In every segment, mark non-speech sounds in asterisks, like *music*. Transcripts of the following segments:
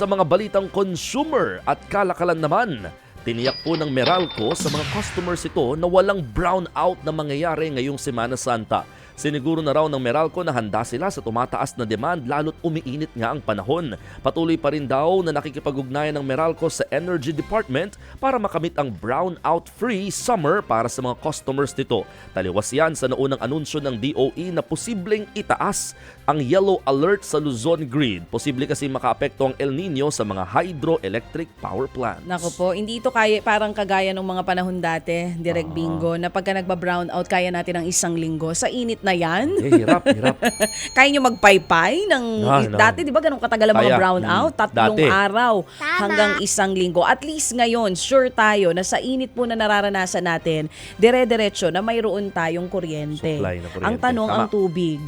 Sa mga balitang consumer at kalakalan naman, tiniyak po ng Meralco sa mga customers ito na walang brownout na mangyayari ngayong Semana Santa. Siniguro na raw ng Meralco na handa sila sa tumataas na demand lalo't umiinit nga ang panahon. Patuloy pa rin daw na nakikipag-ugnayan ng Meralco sa Energy Department para makamit ang brownout-free summer para sa mga customers nito. Taliwas yan sa naunang anunsyo ng DOE na posibleng itaas ang yellow alert sa Luzon grid. Posible kasi makaapekto ang El Nino sa mga hydroelectric power plants. Nako po, hindi ito kaya parang kagaya ng mga panahon dati, Direk Ah. Bingo, na pagka nagba-brown out, kaya natin ng isang linggo. Sa init na yan, Eh, hirap, hirap. *laughs* kaya nyo magpaypay ng Ah, no. dati, di ba ganun katagal ang mga brown mm, out? Tatlong dati. araw hanggang isang linggo. At least ngayon, sure tayo na sa init po na nararanasan natin, dire-diretso na mayroon tayong kuryente. Supply na kuryente. Ang tanong, Tama. ang tubig.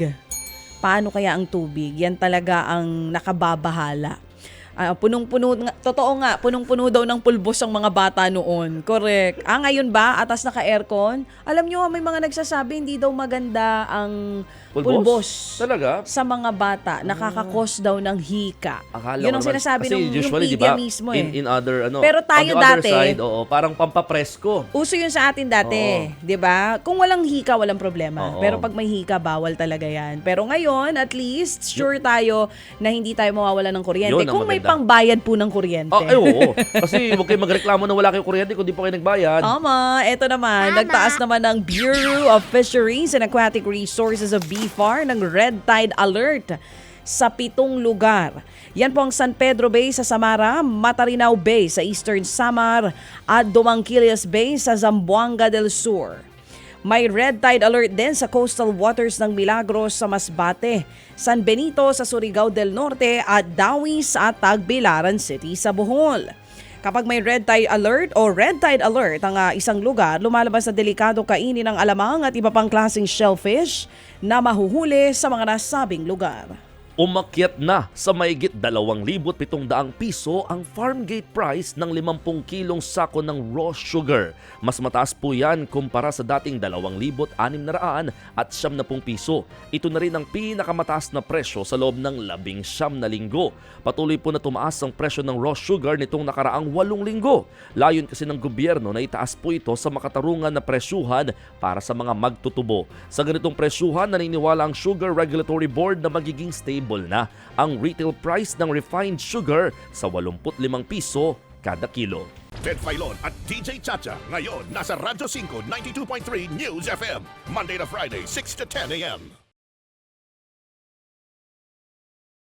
Paano kaya ang tubig? Yan talaga ang nakababahala. Ah, punong-puno, totoo nga, punong-puno daw ng pulbos ang mga bata noon. Correct. Ah, ngayon ba, atas naka-aircon? Alam nyo, may mga nagsasabi, hindi daw maganda ang Pulbos? pulbos, Talaga? sa mga bata. Nakakakos daw ng hika. Akala Yun ang sinasabi ng yung usually, di media ba, mismo eh. In, in other, ano, Pero tayo on the other dati- side, oo, parang pampapresko. Uso yun sa atin dati, 'di ba? Kung walang hika, walang problema. Oo. Pero pag may hika, bawal talaga 'yan. Pero ngayon, at least sure tayo na hindi tayo mawawala ng kuryente. Yun Kung may maganda. pangbayad po ng kuryente. Ah, ay, oo. Kasi huwag kayo magreklamo na wala kayong kuryente kung di pa kayo nagbayad. Tama. Ito naman, nagtaas naman ng Bureau of Fisheries and Aquatic Resources of BFAR ng Red Tide Alert sa pitong lugar. Yan po ang San Pedro Bay sa Samara, Matarinaw Bay sa Eastern Samar at Dumangquilias Bay sa Zamboanga del Sur. May red tide alert din sa coastal waters ng Milagros sa Masbate, San Benito sa Surigao del Norte at Dawis at Tagbilaran City sa Bohol. Kapag may red tide alert o red tide alert ang ah, isang lugar, lumalabas na delikado kainin ng alamang at iba pang klaseng shellfish na mahuhuli sa mga nasabing lugar. Umakyat na sa mahigit 2,700 piso ang farm gate price ng 50 kilong sako ng raw sugar. Mas mataas po yan kumpara sa dating 2,600 at 70 piso. Ito na rin ang pinakamataas na presyo sa loob ng 19 na linggo. Patuloy po na tumaas ang presyo ng raw sugar nitong nakaraang 8 linggo. Layon kasi ng gobyerno na itaas po ito sa makatarungan na presyuhan para sa mga magtutubo. Sa ganitong presyuhan, naniniwala ang Sugar Regulatory Board na magiging stable na ang retail price ng refined sugar sa 85 piso kada kilo. Ted Filon at DJ Chacha. Ngayon, nasa Radyo 5, 92.3 News FM. Monday to Friday, 6 to 10 a.m.